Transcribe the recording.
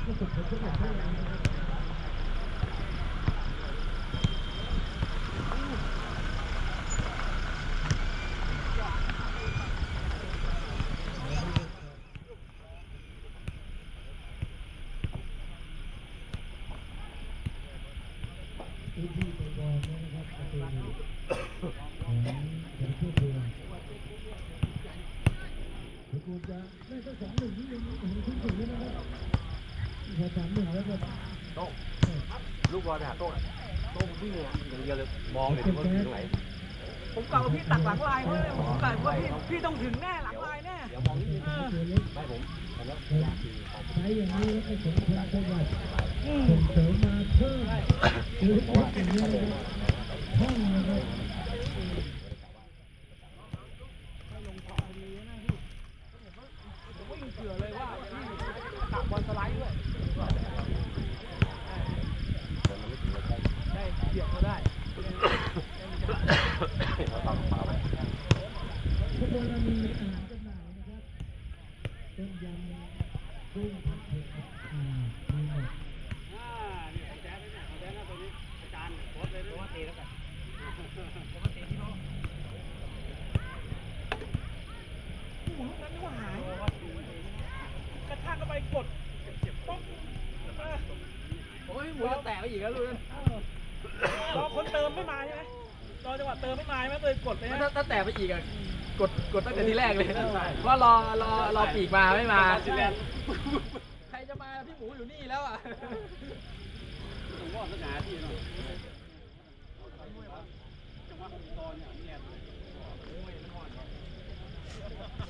จได้แล้วนะครับพื้นที่ไปบอลนะครับประตูของเสือเพื่อพวงถึงกูจะได้สักสองหนึ่งนี่ยังเห็นคุ้นถึงนะครับพอ สามหนึ่งแล้วก็โต้งลูกบอลไปหาโต้งอะโต้งวิ่งอะอย่างเดียวเลยมองเลยที่ว่าอยู่ตรงไหนผมกล่าวว่าพี่ตักหลังลายเขาเลยผมกล่าวว่าพี่พี่ต้องถึงแน่หลังลายแน่เดี๋ยวมองนิดนึงเออไม่ผมผมว่าใช้อย่างนี้แล้วก็สมควรเท่าไหร่ส่งเสริมมาเพิ่มหรือว่าอย่างนี้นะครับห้องนะครับวิ่งเผื่อเลยว่าพี่ตักบอลสไลด์ด้วย ได้เหยียบก็ได้เราตามมาไว้ทุกเรามีอาจำหน่ายนะครับต้มยำกุ้งผัดเผ็ดอ่ามีหมด หมุนนั้นนึกว่าหายกระชากเข้าไปกดป๊อกเออ โอ้ยหมูจะแตกไปอีกแล้วลูกนั้นรอคนเติมไม่มาใช่ไหมรอจังหวะเติมไม่มาใช่ไหมเลยกดเลยถ้านะ ถ้าแตกไปอีกอะกดกดตั้งแต่ทีแรกเลยว่ารอรอรอปีกมาไม่มา ใครจะมาพี่หมูอยู่นี่แล้วอะเ